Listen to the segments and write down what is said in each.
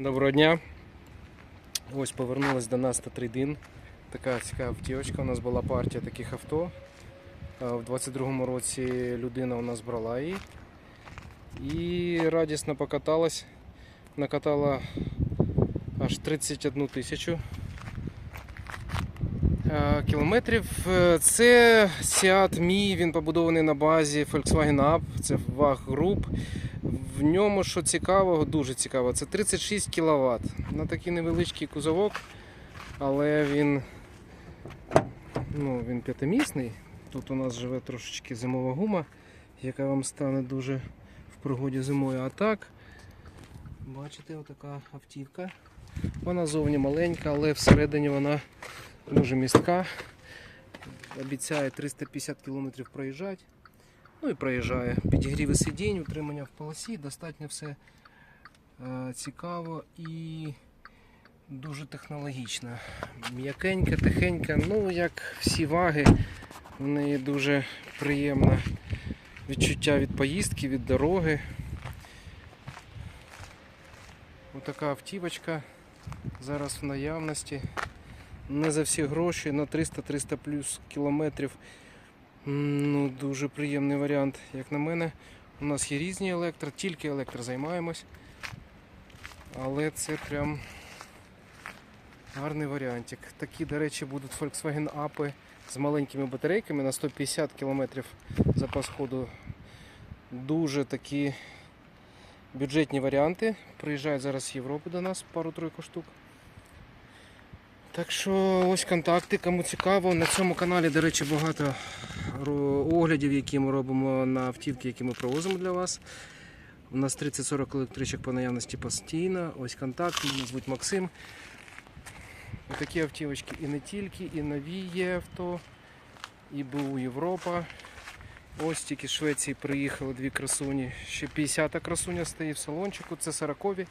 Доброго дня. Ось повернулась до нас та трейдин. Така цікава автівочка. У нас була партія таких авто. Е, В 22-му році людина у нас брала її. І радісно покаталась. Накатала аж 31 тисячу е, кілометрів. Е, Це Seat Mii, він побудований на базі Volkswagen Up, це VAG Group. В ньому, що цікавого, дуже цікаво, це 36 кВт. На такий невеличкий кузовок, але він, ну, він п'ятимісний. Тут у нас живе трошечки зимова гума, яка вам стане дуже в пригоді зимою. А так, бачите, отака автівка. Вона зовні маленька, але всередині вона дуже містка. Обіцяє 350 км проїжджати. Ну і проїжджає. Підігріви сидінь, утримання в полосі, достатньо все е, цікаво і дуже технологічно. М'якенька, тихенька, ну як всі ваги, в неї дуже приємне відчуття від поїздки, від дороги. Отака автівочка зараз в наявності. Не за всі гроші на 300-300 плюс кілометрів. Ну, дуже приємний варіант, як на мене. У нас є різні електро, тільки електро займаємось. Але це прям гарний варіантик. Такі, до речі, будуть Volkswagen Up з маленькими батарейками на 150 км запас ходу. Дуже такі бюджетні варіанти. Приїжджають зараз з Європи до нас пару-тройку штук. Так що ось контакти, кому цікаво. На цьому каналі, до речі, багато оглядів, які ми робимо на автівки, які ми провозимо для вас. У нас 30-40 електричок по наявності постійно. Ось контакт, мене звуть Максим. Такі автівочки і не тільки, і нові є авто, і БУ Європа. Ось тільки з Швеції приїхали дві красуні. Ще 50-та красуня стоїть в салончику, це 40-ві.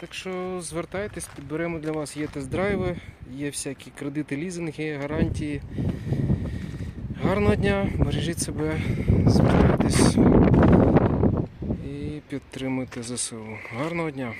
Так що звертайтесь, підберемо для вас є тест-драйви, є всякі кредити, лізинги, гарантії. Гарного дня, бережіть себе, звертайтесь і підтримуйте ЗСУ. Гарного дня!